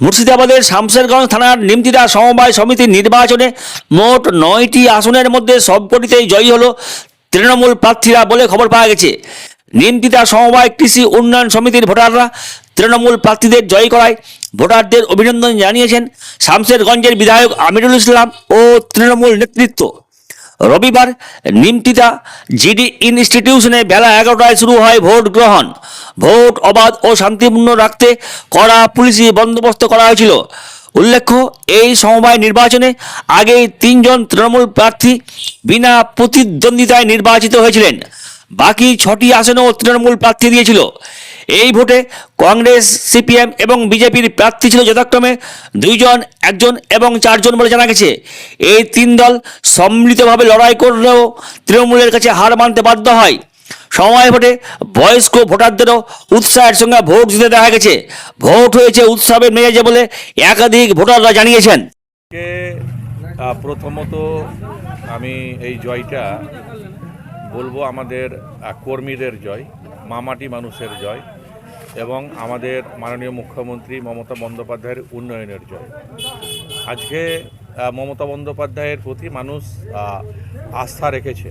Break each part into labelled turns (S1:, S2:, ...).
S1: মুর্শিদাবাদের শামশেরগঞ্জ থানার নিমতিদা সমবায় সমিতির নির্বাচনে মোট নয়টি আসনের মধ্যে সবকটিতেই জয়ী হল তৃণমূল প্রার্থীরা বলে খবর পাওয়া গেছে। নিমতিদা সমবায় কৃষি উন্নয়ন সমিতির ভোটাররা তৃণমূল প্রার্থীদের জয়ী করায় ভোটারদের অভিনন্দন জানিয়েছেন শামশেরগঞ্জের বিধায়ক আমিরুল ইসলাম ও তৃণমূল নেতৃত্ব। রবিবার নিমতিতা জিডি ইনস্টিটিউশনে বেলা এগারোটায় শুরু হয় ভোট গ্রহণ। ভোট, অবাধ ও শান্তিপূর্ণ রাখতে কড়া পুলিশি বন্দোবস্ত করা হয়েছিল। উল্লেখ্য, এই সমবায় নির্বাচনে আগেই তিনজন তৃণমূল প্রার্থী বিনা প্রতিদ্বন্দ্বিতায় নির্বাচিত হয়েছিলেন। বাকি ছটি আসনেও তৃণমূল প্রার্থী দিয়েছিল। এই ভোটে কংগ্রেস, সিপিএম এবং বিজেপির প্রার্থী ছিল যথাক্রমে দুইজন, একজন এবং চারজন বলে জানা গেছে। এই তিন দল সম্মিলিতভাবে লড়াই করলেও তৃণমূলের কাছে হার মানতে বাধ্য হয়। সময় ভোটে বয়স্ক ভোটারদেরও উৎসাহের সঙ্গে ভোট দিতে দেখা গেছে। ভোট হয়েছে উৎসবের মেজাজে বলে একাধিক ভোটাররা জানিয়েছেন।
S2: প্রথমত আমি এই জয়টা বলব আমাদের কর্মীদের জয়, মামাটি মানুষের জয় এবং আমাদের মাননীয় মুখ্যমন্ত্রী মমতা বন্দ্যোপাধ্যায়ের উন্নয়নের জয়। আজকে মমতা বন্দ্যোপাধ্যায়ের প্রতি মানুষ আস্থা রেখেছে।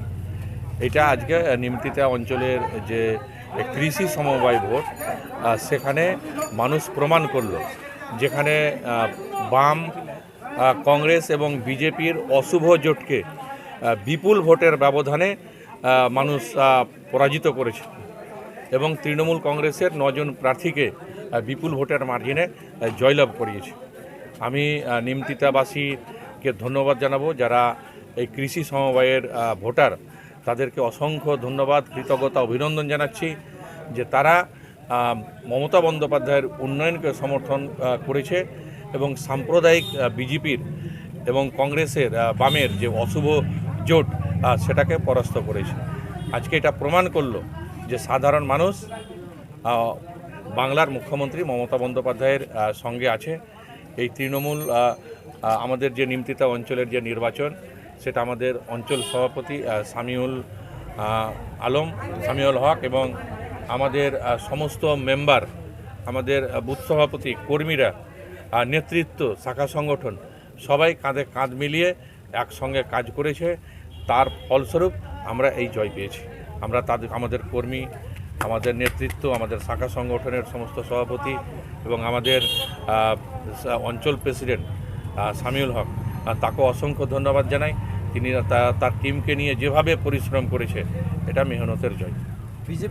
S2: এটা আজকে নিমতিতা অঞ্চলের যে কৃষি সমবায় ভোট সেখানে মানুষ প্রমাণ করল, যেখানে বাম কংগ্রেস এবং বিজেপির অশুভ জোটকে বিপুল ভোটের ব্যবধানে মানুষ পরাজিত করেছে এবং তৃণমূল কংগ্রেসের নজন প্রার্থীকে বিপুল ভোটের মার্জিনে জয়লাভ করিয়েছে। আমি নিমতিতাবাসীকে ধন্যবাদ জানাব যারা এই কৃষি সমবায়ের ভোটার। তাদেরকে অসংখ্য ধন্যবাদ, কৃতজ্ঞতা, অভিনন্দন জানাচ্ছি যে তারা মমতা বন্দ্যোপাধ্যায়ের উন্নয়নকে সমর্থন করেছে এবং সাম্প্রদায়িক বিজেপির এবং কংগ্রেসের বামের যে অশুভ জোট সেটাকে পরাস্ত করেছে। আজকে এটা প্রমাণ করল যে সাধারণ মানুষ বাংলার মুখ্যমন্ত্রী মমতা বন্দ্যোপাধ্যায়ের সঙ্গে আছে। এই তৃণমূল আমাদের যে নিমতিতা অঞ্চলের যে নির্বাচন সেটা আমাদের অঞ্চল সভাপতি সামিউল আলম, সামিউল হক এবং আমাদের সমস্ত মেম্বার, আমাদের বুথ সভাপতি, কর্মীরা নেতৃত্ব, শাখা সংগঠন, সবাই কাঁধে কাঁধ মিলিয়ে একসঙ্গে কাজ করেছে। তার ফলস্বরূপ আমরা এই জয় পেয়েছি। আমরা তাদের আমাদের কর্মী, আমাদের নেতৃত্ব, আমাদের শাখা সংগঠনের সমস্ত সভাপতি এবং আমাদের অঞ্চল প্রেসিডেন্ট সামিউল হক তাকে অসংখ্য ধন্যবাদ জানাই। তিনি তার টিমকে নিয়ে যেভাবে পরিশ্রম করেছে এটা মেহনতের জয়।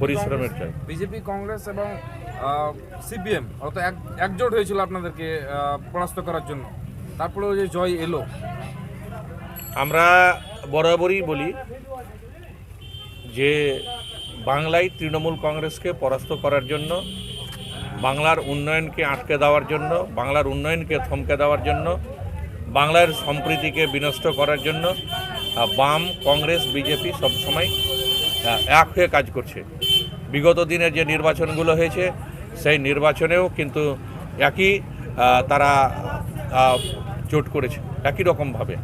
S2: পরিশ্রমের জয়।
S3: বিজেপি কংগ্রেস এবং সিপিএম অত এক একজোট হয়েছিল আপনাদেরকে পরাস্ত করার জন্য। তারপরেও যে জয় এলো।
S2: আমরা বরাবরই বলি যে বাংলায় তৃণমূল কংগ্রেসকে পরাস্ত করার জন্য বাংলার উন্নয়নকে আটকে দেওয়ার জন্য বাংলার উন্নয়নকে থমকে দেওয়ার জন্য বাংলার সম্প্রীতিকে বিনষ্ট করার জন্য বাম, কংগ্রেস, বিজেপি সবসময় এক হয়ে কাজ করছে। বিগত দিনের যে নির্বাচনগুলো হয়েছে, সেই নির্বাচনেও কিন্তু একই তারা জোট করেছে, একই রকমভাবে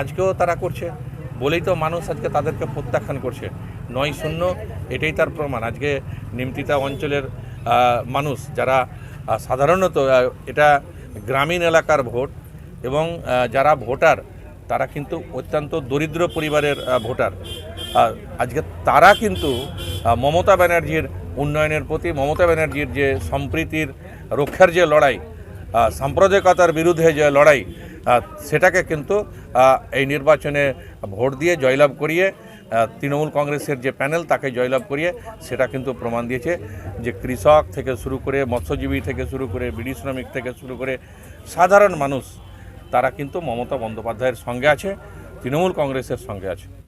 S2: আজকেও তারা করছে। বলেই তো মানুষ আজকে তাদেরকে প্রত্যাখ্যান করছে। নয় শূন্য, এটাই তার প্রমাণ। আজকে নিমতিতা অঞ্চলের মানুষ যারা সাধারণত এটা গ্রামীণ এলাকার ভোট এবং যারা ভোটার, তারা কিন্তু অত্যন্ত দরিদ্র পরিবারের ভোটার। আজকে তারা কিন্তু মমতা ব্যানার্জির উন্নয়নের প্রতি, মমতা ব্যানার্জির যে সম্প্রীতির রক্ষার যে লড়াই সাম্প্রদায়িকতার বিরুদ্ধে যে লড়াই সেটাকে কিন্তু এই নির্বাচনে ভোট দিয়ে জয়লাভ করিয়ে তৃণমূল কংগ্রেসের যে প্যানেল, তাকে জয়লাভ করিয়ে, সেটা কিন্তু প্রমাণ দিয়েছে যে কৃষক থেকে শুরু করে, মৎস্যজীবী থেকে শুরু করে, বিড়ি শ্রমিক থেকে শুরু করে, সাধারণ মানুষ তারা কিন্তু মমতা বন্দ্যোপাধ্যায়ের সঙ্গে আছে তৃণমূল কংগ্রেসের সঙ্গে আছে।